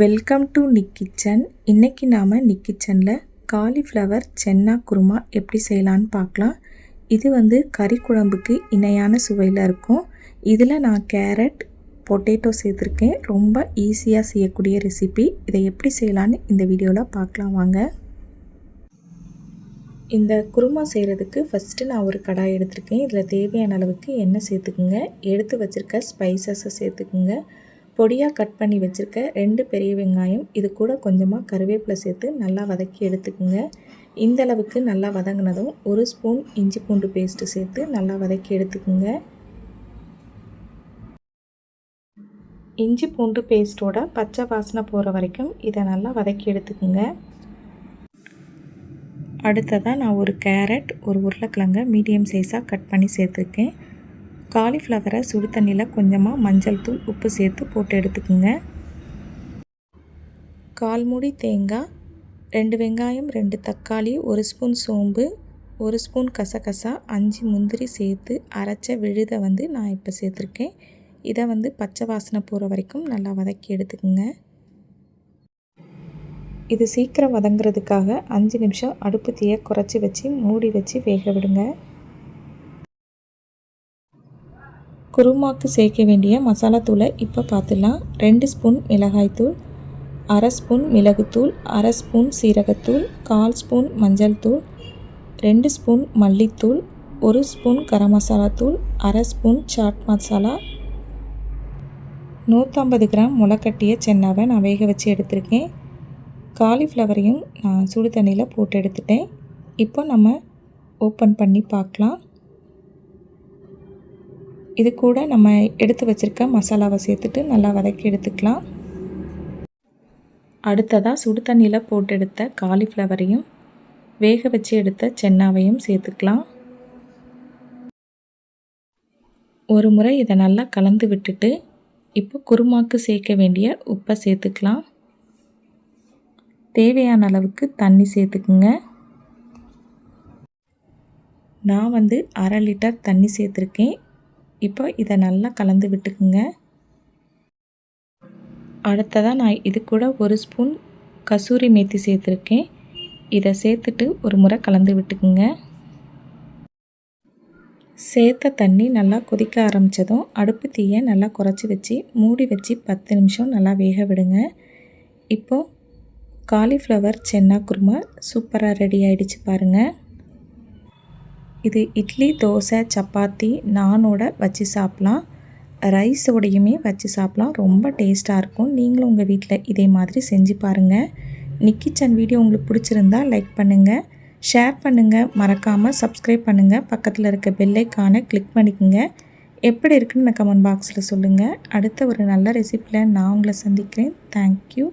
Welcome to Nick kitchen இன்றைக்கி நாம் நிக் கிச்சனில் காலிஃப்ளவர் சென்னா குருமா எப்படி செய்யலான்னு பார்க்கலாம். இது வந்து கறி குழம்புக்கு இணையான சுவையில் இருக்கும். இதில் நான் கேரட் பொட்டேட்டோ சேர்த்துருக்கேன். ரொம்ப ஈஸியாக செய்யக்கூடிய ரெசிபி இதை எப்படி செய்யலான்னு இந்த வீடியோவில் பார்க்கலாம் வாங்க. இந்த குருமா செய்கிறதுக்கு ஃபஸ்ட்டு நான் ஒரு கடாய் எடுத்திருக்கேன். இதில் தேவையான அளவுக்கு எண்ணெய் சேர்த்துக்குங்க. எடுத்து வச்சுருக்க ஸ்பைசஸை சேர்த்துக்குங்க. பொடியாக கட் பண்ணி வச்சுருக்க ரெண்டு பெரிய வெங்காயம் இது கூட கொஞ்சமாக கருவேப்பிலை சேர்த்து நல்லா வதக்கி எடுத்துக்குங்க. இந்த அளவுக்கு நல்லா வதங்கினதும் ஒரு ஸ்பூன் இஞ்சி பூண்டு பேஸ்ட்டு சேர்த்து நல்லா வதக்கி எடுத்துக்குங்க. இஞ்சி பூண்டு பேஸ்ட்டோட பச்சை வாசனை போகிற வரைக்கும் இதை நல்லா வதக்கி எடுத்துக்குங்க. அடுத்ததாக நான் ஒரு கேரட் ஒரு உருளைக்கிழங்க மீடியம் சைஸாக கட் பண்ணி சேர்த்துருக்கேன். காலிஃப்ளவரை சுடு தண்ணியில் கொஞ்சமாக மஞ்சள் தூள் உப்பு சேர்த்து போட்டு எடுத்துக்கோங்க. கால் மூடி தேங்காய் ரெண்டு வெங்காயம் ரெண்டு தக்காளி ஒரு ஸ்பூன் சோம்பு ஒரு ஸ்பூன் கசகசா அஞ்சு முந்திரி சேர்த்து அரைச்ச விழுதை வந்து நான் இப்போ சேர்த்துருக்கேன். இதை வந்து பச்சை வாசனை போகிற வரைக்கும் நல்லா வதக்கி எடுத்துக்கோங்க. இது சீக்கிரம் வதங்குறதுக்காக அஞ்சு நிமிஷம் அடுப்பு தீயை குறைச்சி வச்சு மூடி வச்சு வேக விடுங்க. குருமாக்கு சேர்க்க வேண்டிய மசாலா தூளை இப்போ பார்த்துடலாம். ரெண்டு ஸ்பூன் மிளகாய்த்தூள் அரை ஸ்பூன் மிளகுத்தூள் அரை ஸ்பூன் சீரகத்தூள் கால் ஸ்பூன் மஞ்சள் தூள் ரெண்டு ஸ்பூன் மல்லித்தூள் ஒரு ஸ்பூன் கரம் மசாலா தூள் அரை ஸ்பூன் சாட் மசாலா. நூற்றம்பது கிராம் முளைக்கட்டிய சென்னாவை நான் வேக வச்சு எடுத்திருக்கேன். காலிஃப்ளவரையும் நான் சுடு தண்ணியில் போட்டு எடுத்துட்டேன். இப்போ நம்ம ஓப்பன் பண்ணி பார்க்கலாம். இது கூட நம்ம எடுத்து வச்சுருக்க மசாலாவை சேர்த்துட்டு நல்லா வதக்கி எடுத்துக்கலாம். அடுத்ததாக சுடு தண்ணியில் போட்டு எடுத்த காலிஃப்ளவரையும் வேக வச்சு எடுத்த சென்னாவையும் சேர்த்துக்கலாம். ஒரு முறை இதை நல்லா கலந்து விட்டுட்டு இப்போ குருமாக்கு சேர்க்க வேண்டிய உப்பை சேர்த்துக்கலாம். தேவையான அளவுக்கு தண்ணி சேர்த்துக்குங்க. நான் வந்து அரை லிட்டர் தண்ணி சேர்த்துருக்கேன். இப்போ இதை நல்லா கலந்து விட்டுக்குங்க. அடுத்ததாக நான் இது கூட ஒரு ஸ்பூன் கசூரி மேத்தி சேர்த்துருக்கேன். இதை சேர்த்துட்டு ஒரு முறை கலந்து விட்டுக்குங்க. சேர்த்த தண்ணி நல்லா கொதிக்க ஆரம்பித்ததும் அடுப்பு தீயை நல்லா குறைச்சி வச்சு மூடி வச்சு பத்து நிமிஷம் நல்லா வேக விடுங்க. இப்போது காலிஃப்ளவர் சென்னா குருமா சூப்பராக ரெடி ஆகிடுச்சு பாருங்கள் இது இட்லி தோசை சப்பாத்தி நானோட வச்சு சாப்பிட்லாம். ரைஸோடையுமே வச்சு சாப்பிட்லாம். ரொம்ப டேஸ்ட்டாக இருக்கும். நீங்களும் உங்கள் வீட்டில் இதே மாதிரி செஞ்சு பாருங்கள் நிக்கிச்சன் வீடியோ உங்களுக்கு பிடிச்சிருந்தா லைக் பண்ணுங்கள் ஷேர் பண்ணுங்கள் மறக்காமல் சப்ஸ்கிரைப் பண்ணுங்கள் பக்கத்தில் இருக்க பெல்லைக்கான கிளிக் பண்ணிக்கோங்க. எப்படி இருக்குன்னு கமெண்ட் பாக்ஸில் சொல்லுங்கள் அடுத்த ஒரு நல்ல ரெசிப்பியில் நான் உங்களை சந்திக்கிறேன். தேங்க்யூ